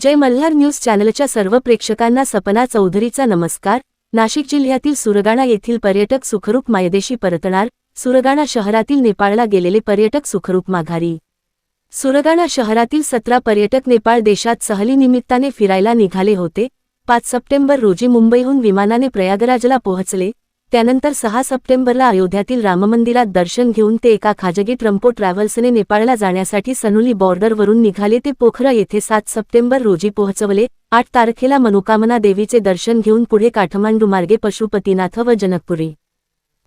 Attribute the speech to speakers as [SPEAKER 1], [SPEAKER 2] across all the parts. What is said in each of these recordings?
[SPEAKER 1] जय Malhar news चॅनलच्या सर्व प्रेक्षकांना सपना चौधरीचा नमस्कार. नाशिक जिल्ह्यातील सुरगाणा येथील पर्यटक सुखरूप मायदेशी परतणार. सुरगाणा शहरातील नेपाळला गेलेले पर्यटक सुखरूप माघारी. सुरगाणा शहरातील सतरा पर्यटक नेपाळ देशात सहलीनिमित्ताने फिरायला निघाले होते. पाच सप्टेंबर रोजी मुंबईहून विमानाने प्रयागराजला पोहोचले. त्यानंतर सहा सप्टेंबरला अयोध्यातील राममंदिरात दर्शन घेऊन ते एका खाजगी ट्रम्पो ट्रॅव्हल्सने नेपाळला जाण्यासाठी सनुली बॉर्डरवरून निघाले. ते पोखरा येथे सात सप्टेंबर रोजी पोहोचवले. आठ तारखेला मनोकामना देवीचे दर्शन घेऊन पुढे काठमांडू मार्गे पशुपतीनाथ व जनकपुरी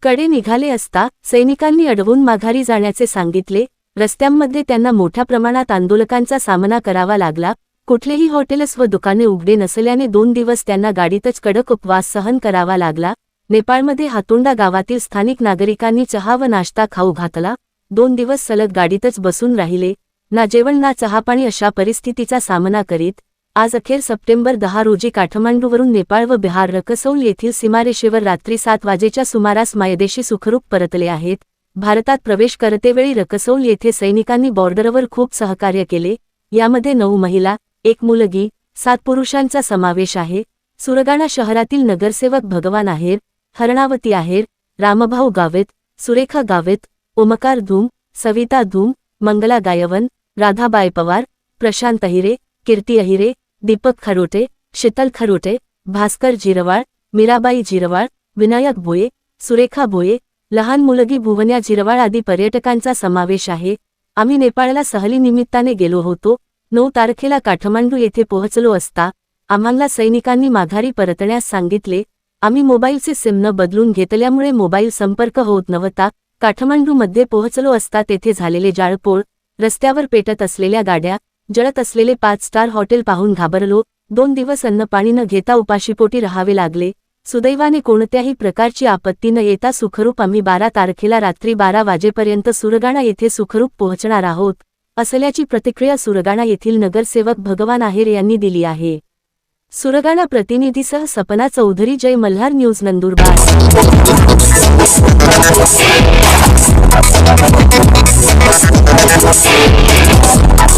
[SPEAKER 1] कडे निघाले असता सैनिकांनी अडवून माघारी जाण्याचे सांगितले. रस्त्यांमध्ये त्यांना मोठ्या प्रमाणात आंदोलकांचा सामना करावा लागला. कुठलेही हॉटेल्स व दुकाने उघडे नसल्याने दोन दिवस त्यांना गाडीतच कडक उपवास सहन करावा लागला. नेपाळमध्ये हातोंडा गावातील स्थानिक नागरिकांनी चहा व नाश्ता खाऊ घातला. दोन दिवस सलग गाडीतच बसून राहिले. ना जेवण ना चहापाणी अशा परिस्थितीचा सामना करीत आज अखेर सप्टेंबर दहा रोजी काठमांडूवरून नेपाळ व बिहार रकसौल येथील सीमारेषेवर रात्री सात वाजेच्या सुमारास मायदेशी सुखरूप परतले आहेत. भारतात प्रवेश करतेवेळी रकसौल येथे सैनिकांनी बॉर्डरवर खूप सहकार्य केले. यामध्ये नऊ महिला एक मुलगी सात पुरुषांचा समावेश आहे. सुरगाणा शहरातील नगरसेवक भगवान आहेर हरणावती आहेर रामभाऊ गावेत सुरेखा गावेत ओमकार धूम सविता धूम मंगला गायवन राधाबाई पवार प्रशांत अहिरे कीर्ती अहिरे दीपक खरोटे शीतल खरोटे भास्कर जिरवाळ मीराबाई जिरवाळ विनायक भोये सुरेखा भोये लहान मुलगी भुवन्या जिरवाळ आदी पर्यटकांचा समावेश आहे. आम्ही नेपाळला सहलीनिमित्ताने गेलो होतो. नऊ तारखेला काठमांडू येथे पोहोचलो असता आम्हाला सैनिकांनी माघारी परतण्यास सांगितले. आम्ही मोबाईलचे सिम न बदलून घेतल्यामुळे मोबाईल संपर्क होत नव्हता. काठमांडूमध्ये पोहोचलो असता तेथे झालेले जाळपोळ रस्त्यावर पेटत असलेल्या गाड्या जळत असलेले पाच स्टार हॉटेल पाहून घाबरलो. दोन दिवस अन्न पाणी न घेता उपाशीपोटी राहावे लागले. सुदैवाने कोणत्याही प्रकारची आपत्ती न येता सुखरूप आम्ही बारा तारखेला रात्री बारा वाजेपर्यंत सुरगाणा येथे सुखरूप पोहोचणार आहोत असल्याची प्रतिक्रिया सुरगाणा येथील नगरसेवक भगवान आहेर यांनी दिली आहे. सुरगाणा प्रतिनिधीसह सपना चौधरी जय मल्हार न्यूज नंदुरबार.